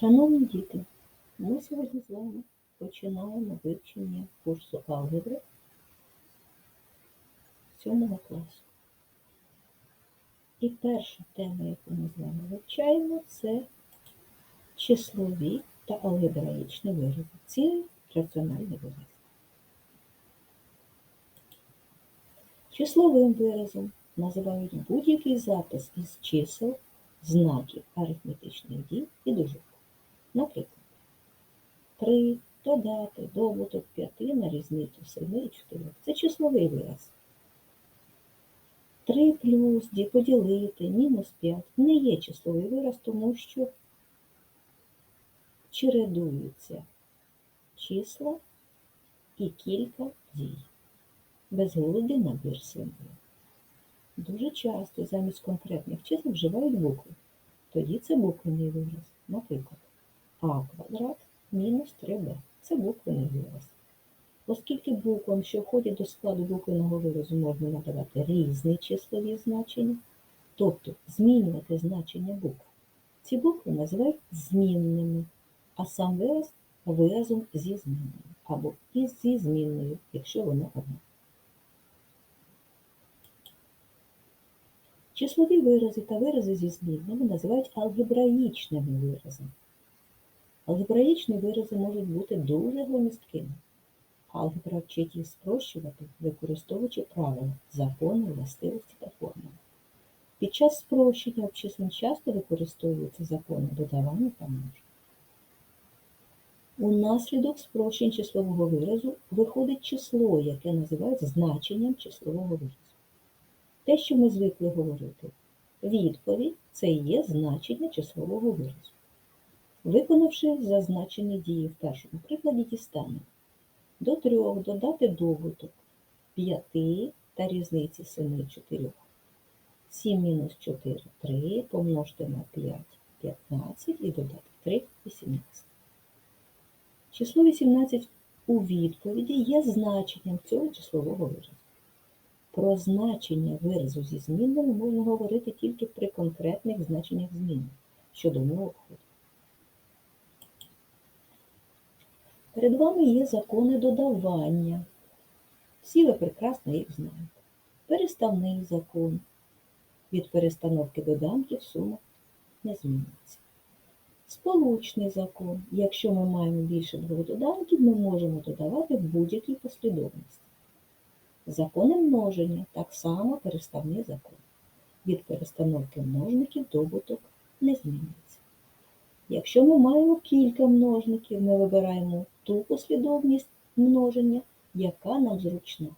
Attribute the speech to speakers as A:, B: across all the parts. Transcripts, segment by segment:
A: Шановні діти, ми сьогодні з вами починаємо вивчення курсу алгебри 7 класу. І перша тема, яку ми з вами вивчаємо, це числові та алгебраїчні вирази. Цілий раціональний вираз. Числовим виразом називають будь-який запис із чисел, знаків арифметичних дій і дужок. Наприклад, 3 додати добуток 5 на різницю 7 і 4. Це числовий вираз. 3 плюс ді поділити мінус 5 не є числовий вираз, тому що чередуються числа і кілька дій. Безглуздий набір символів. Дуже часто замість конкретних чисел вживають букви. Тоді це буквений вираз. Наприклад, а квадрат мінус 3b. Це буквений вираз. Оскільки буквам, що входять до складу буквеного виразу, можна надавати різні числові значення, тобто змінювати значення букв. Ці букви називають змінними, а сам вираз виразом зі змінною або із зі змінною, якщо вона одна. Числові вирази та вирази зі змінними називають алгебраїчними виразами. Алгебраїчні вирази можуть бути дуже громісткими. Алгебра вчить їх спрощувати, використовуючи правила, закони, властивості та формули. Під час спрощення обчислень часто використовуються закони додавання та множення. Унаслідок спрощень числового виразу виходить число, яке називають значенням числового виразу. Те, що ми звикли говорити, відповідь це і є значення числового виразу. Виконавши зазначені дії в першому прикладі, дістанемо до 3 додати добуток 5 та різниці 7 і 4. 7 мінус 4 3, помножте на 5 15 і додати 3 18. Число 18 у відповіді є значенням цього числового виразу. Про значення виразу зі змінними можна говорити тільки при конкретних значеннях зміни, що до нього. Перед вами є закони додавання. Всі ви прекрасно їх знаєте. Переставний закон. Від перестановки доданків сума не зміниться. Сполучний закон. Якщо ми маємо більше двох доданків, ми можемо додавати в будь-якій послідовності. Закони множення так само переставний закон. Від перестановки множників добуток не змінюється. Якщо ми маємо кілька множників, ми вибираємо ту послідовність множення, яка нам зручна.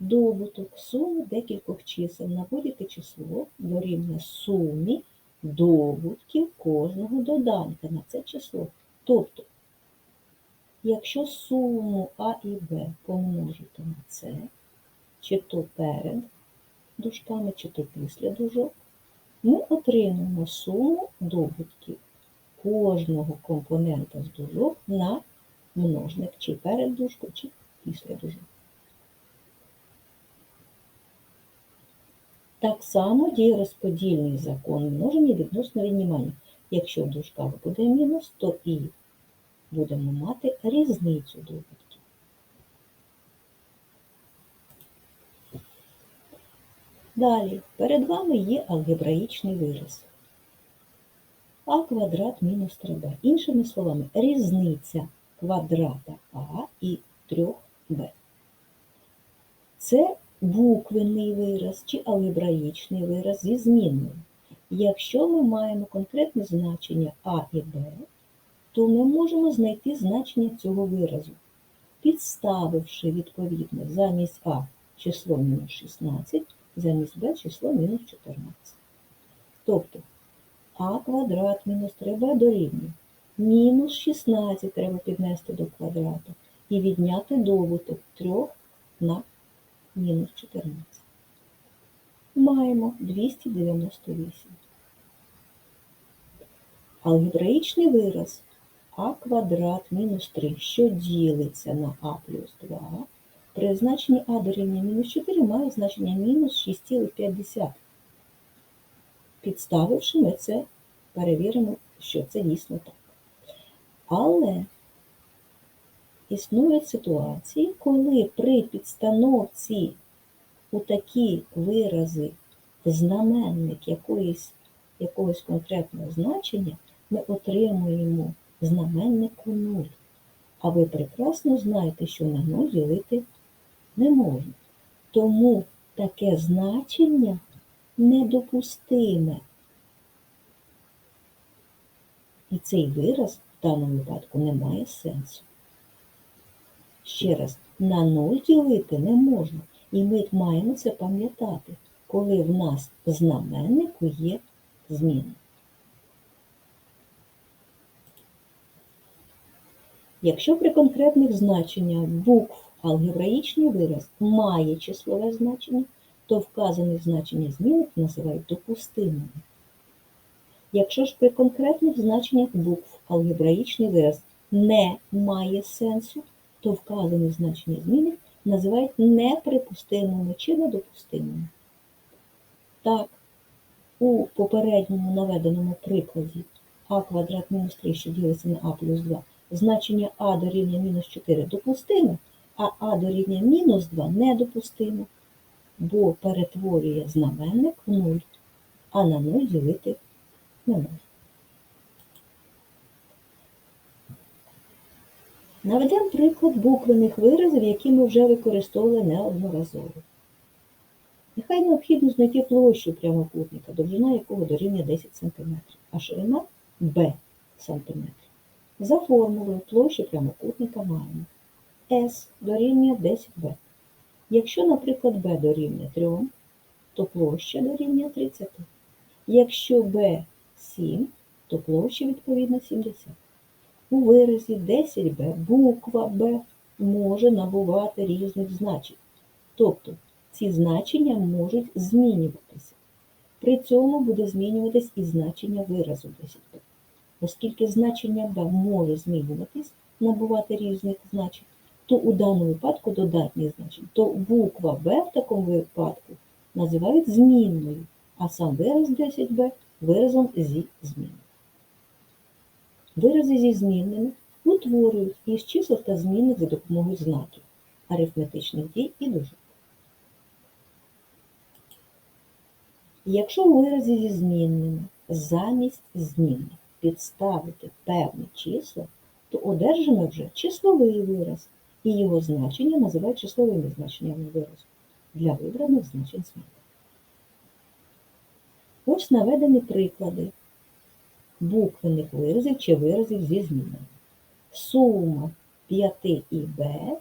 A: Добуток суми декількох чисел на будь-яке число дорівнює сумі добутків кожного доданка на це число. Тобто, якщо суму А і Б помножити на С, чи то перед дужками, чи то після дужок, ми отримаємо суму добутків кожного компонента з дужок на множник чи перед дужкою, чи після дужок. Так само діє розподільний закон множення відносно віднімання. Якщо в дужках буде мінус, то і будемо мати різницю добутків. Далі, перед вами є алгебраїчний вираз. А квадрат мінус 3b. Іншими словами, різниця квадрата А і 3b. Це буквенний вираз чи алгебраїчний вираз зі змінною. Якщо ми маємо конкретне значення А і Б, то ми можемо знайти значення цього виразу, підставивши відповідно замість А число мінус 16, замість Б число мінус 14. Тобто а квадрат мінус 3b дорівнює. Мінус 16 треба піднести до квадрату і відняти добуток 3 на мінус 14. Маємо 298. Алгебраїчний вираз а квадрат мінус 3, що ділиться на а плюс 2, при значенні а дорівнює мінус 4 має значення мінус 6,5. Підставивши ми це перевіримо, що це дійсно так. Але існують ситуації, коли при підстановці у такі вирази знаменник якоїсь, якогось конкретного значення ми отримуємо знаменнику 0. А ви прекрасно знаєте, що на 0 ділити не можна. Тому таке значення недопустиме. І цей вираз в даному випадку не має сенсу. Ще раз, на 0 ділити не можна. І ми маємо це пам'ятати, коли в нас в знаменнику є зміна. Якщо при конкретних значеннях букв алгебраїчний вираз має числове значення, то вказане значення змінних називають допустимими. Якщо ж при конкретних значеннях букв алгебраїчний вираз не має сенсу, то вказане значення змінних називають неприпустимими чи недопустимими. Так, у попередньому наведеному прикладі а квадрат мінус 3, що ділиться на а плюс 2, значення а дорівнює мінус 4 допустиме, а а дорівнює мінус 2 недопустиме, бо перетворює знаменник в 0, а на 0 ділити не можна. Наведемо приклад буквених виразів, які ми вже використовували неодноразово. Нехай необхідно знайти площу прямокутника, довжина якого дорівнює 10 см, а ширина b см. За формулою площі прямокутника маємо S дорівнює 10b. Якщо, наприклад, b дорівнює 3, то площа дорівнює 30. Якщо b 7, то площа відповідно 70. У виразі 10b буква b може набувати різних значень. Тобто ці значення можуть змінюватися. При цьому буде змінюватись і значення виразу 10b. Оскільки значення b може змінюватись, набувати різних значень, то у даному випадку додатні значень, то буква b в такому випадку називають змінною, а сам вираз 10b виразом зі зміною. Вирази зі змінними утворюють із чисел та змінних за допомогою знаків, арифметичних дій і дужок. Якщо у виразі зі змінними замість змінних підставити певні числа, то одержимо вже числовий вираз, і його значення називають числовими значеннями виразу для вибраних значень змін. Ось наведені приклади буквених виразів чи виразів зі змінами. Сума 5 і b,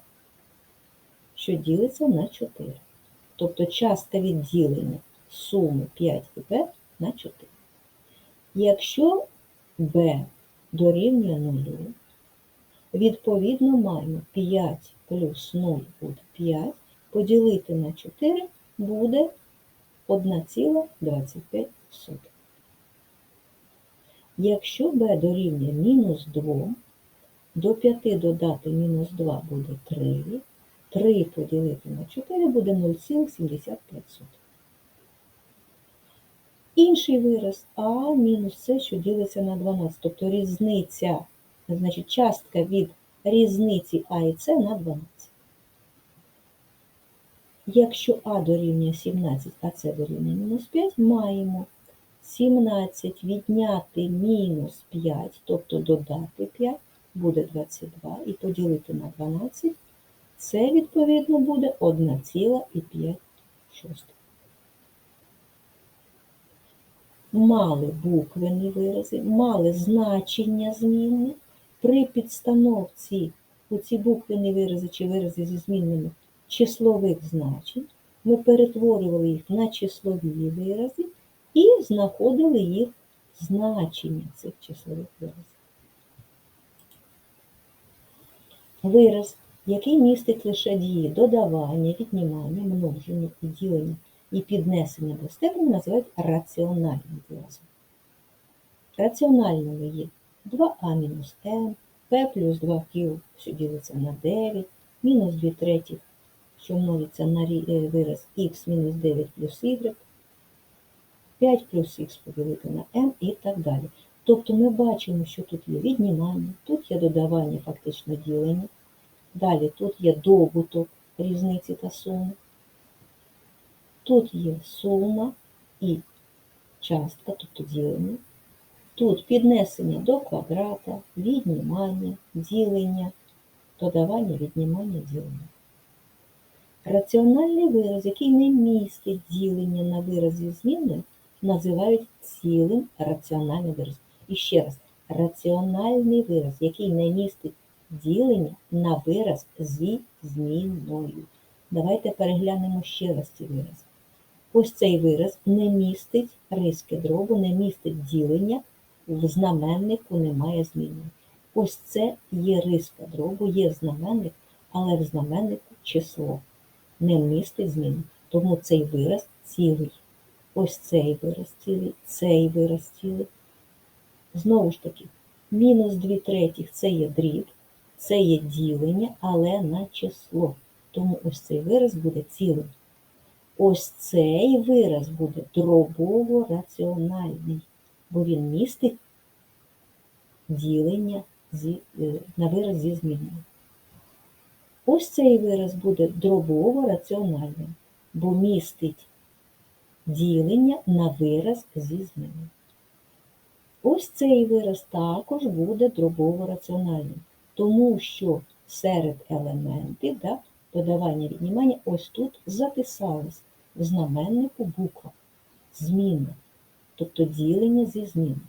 A: що ділиться на 4. Тобто частка відділення суми 5 і b на 4. Якщо b дорівнює 0, відповідно маємо 5 плюс 0 буде 5, поділити на 4 буде 1,25. Якщо b дорівнює мінус 2, до 5 додати мінус 2 буде 3, 3 поділити на 4 буде 0,75. Інший вираз а мінус С, що ділиться на 12, тобто різниця, значить частка від різниці А і С на 12. Якщо А дорівнює 17, а С дорівнює мінус 5, маємо 17 відняти мінус 5, тобто додати 5, буде 22 і поділити на 12, це відповідно буде 1,5. Мали буквені вирази, мали значення змінних. При підстановці у ці буквені вирази чи вирази зі змінними числових значень ми перетворювали їх на числові вирази і знаходили їх значення цих числових виразів. Вираз, який містить лише дії додавання, віднімання, множення і ділення і піднесення до степені, називають раціональним виразом. Раціональними є 2а мінус m, p плюс 2q, що ділиться на 9, мінус 2 третіх, що множиться на вираз х мінус 9 плюс y, 5 плюс х поділити на m і так далі. Тобто ми бачимо, що тут є віднімання, тут є додавання, фактично ділення. Далі тут є добуток різниці та суми. Тут є сума і частка, тобто ділення. Тут піднесення до квадрата, віднімання, ділення, додавання, віднімання, ділення. Раціональний вираз, який не містить ділення на вираз зі змінною, називають цілим раціональним виразом. І ще раз, раціональний вираз, який не містить ділення на вираз зі змінною. Давайте переглянемо ще раз ці вирази. Ось цей вираз не містить риски дробу, не містить ділення, в знаменнику немає зміни. Ось це є риска дробу, є знаменник, але в знаменнику число не містить зміни. Тому цей вираз цілий. Ось цей вираз цілий, цей вираз цілий. Знову ж таки, мінус 2 третіх це є дріб, це є ділення, але на число. Тому ось цей вираз буде цілим. Ось цей вираз буде дробово-раціональний, бо він містить ділення е, на вираз зі зміною. Ось цей вираз буде дробово-раціональним, бо містить ділення на вираз зі зміною. Ось цей вираз також буде дробово-раціональним, тому що серед елементів да, додавання віднімання ось тут записалась в знаменнику буква змінна, тобто ділення зі зміною.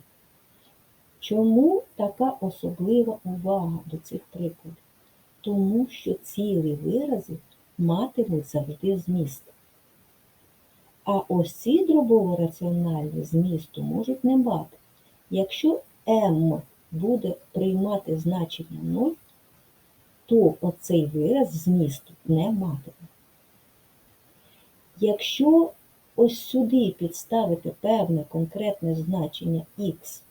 A: Чому така особлива увага до цих прикладів? Тому що цілі вирази матимуть завжди зміст. А ось ці дробово-раціональні змісту можуть не мати. Якщо m буде приймати значення 0, то оцей вираз змісту не матиме. Якщо ось сюди підставити певне конкретне значення х,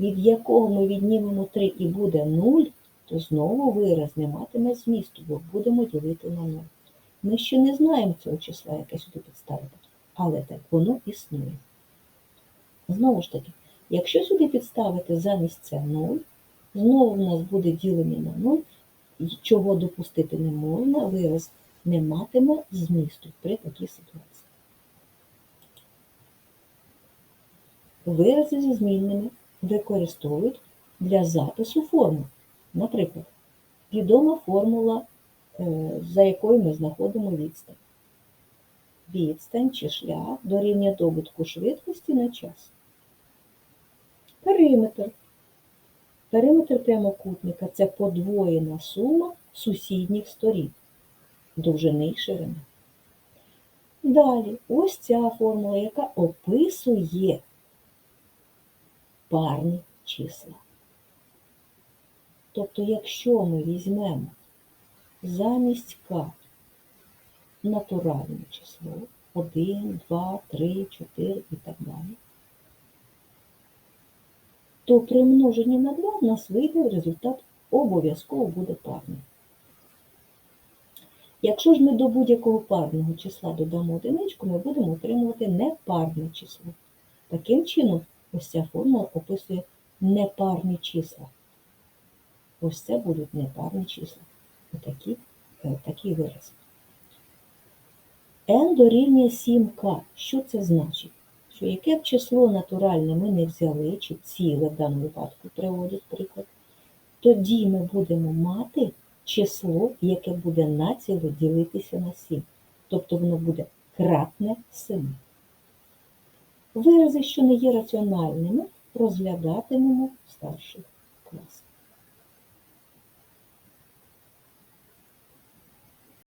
A: від якого ми віднімемо 3 і буде 0, то знову вираз не матиме змісту, бо будемо ділити на 0. Ми ще не знаємо цього числа, яке сюди підставити, але так воно існує. Знову ж таки, якщо сюди підставити замість це 0, знову в нас буде ділення на 0, чого допустити не можна, вираз не матиме змісту при такій ситуації. Вирази зі змінними використовують для запису формул. Наприклад, відома формула, е, за якою ми знаходимо відстань. Відстань чи шлях дорівнює добутку швидкості на час. Периметр. Периметр прямокутника це подвоєна сума сусідніх сторін, довжини і ширини. Далі, ось ця формула, яка описує парні числа. Тобто, якщо ми візьмемо замість k натуральне число 1, 2, 3, 4 і так далі, то при множенні на 2 в нас вийде результат обов'язково буде парний. Якщо ж ми до будь-якого парного числа додамо одиничку, ми будемо отримувати непарне число. Таким чином, ось ця формула описує непарні числа. Ось це будуть непарні числа. Отакі, е, такий вираз. n дорівнює 7k. Що це значить? Що яке б число натуральне ми не взяли, чи ціле в даному випадку приводять приклад, тоді ми будемо мати число, яке буде націло ділитися на 7. Тобто воно буде кратне 7. Вирази, що не є раціональними, розглядатимемо в старших класах.